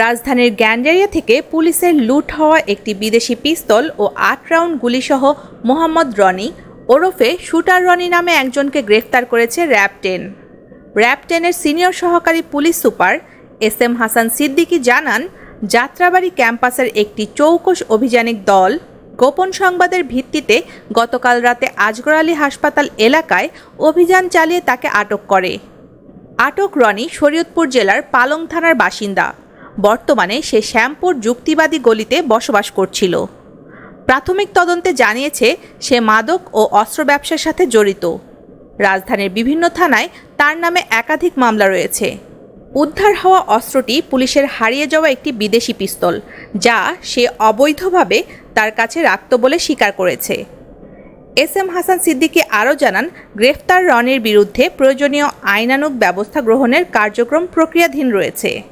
রাজধানীর গ্যান্ডারিয়া থেকে পুলিশের লুট হওয়া একটি বিদেশি পিস্তল ও আট রাউন্ড গুলিসহ মোহাম্মদ রনি ওরফে শুটার রনি নামে একজনকে গ্রেফতার করেছে র্যাব টেন র্যাব টেনের সিনিয়র সহকারী police super S M Hasan Siddiqui জানান, যাত্রাবাড়ি ক্যাম্পাসের একটি চৌকশ অভিযানিক দল গোপন সংবাদের ভিত্তিতে গতকাল রাতে আজগর আলী হাসপাতাল এলাকায় অভিযান চালিয়ে তাকে আটক করে। আটক রনি শরীয়তপুর জেলার পালং থানার বাসিন্দা। বর্তমানে সে শ্যামপুর যুক্তিবাদী গলিতে বসবাস করছিল। প্রাথমিক তদন্তে জানিয়েছে, সে মাদক ও অস্ত্র ব্যবসার সাথে জড়িত। রাজধানীর বিভিন্ন থানায় তার নামে একাধিক মামলা রয়েছে। উদ্ধার হওয়া অস্ত্রটি পুলিশের হারিয়ে যাওয়া একটি বিদেশি পিস্তল, যা সে অবৈধভাবে তার কাছে রাখত বলে স্বীকার করেছে। এস এম হাসান সিদ্দিকী আরও জানান, গ্রেফতার রনির বিরুদ্ধে প্রয়োজনীয় আইনানুগ ব্যবস্থা গ্রহণের কার্যক্রম প্রক্রিয়াধীন রয়েছে।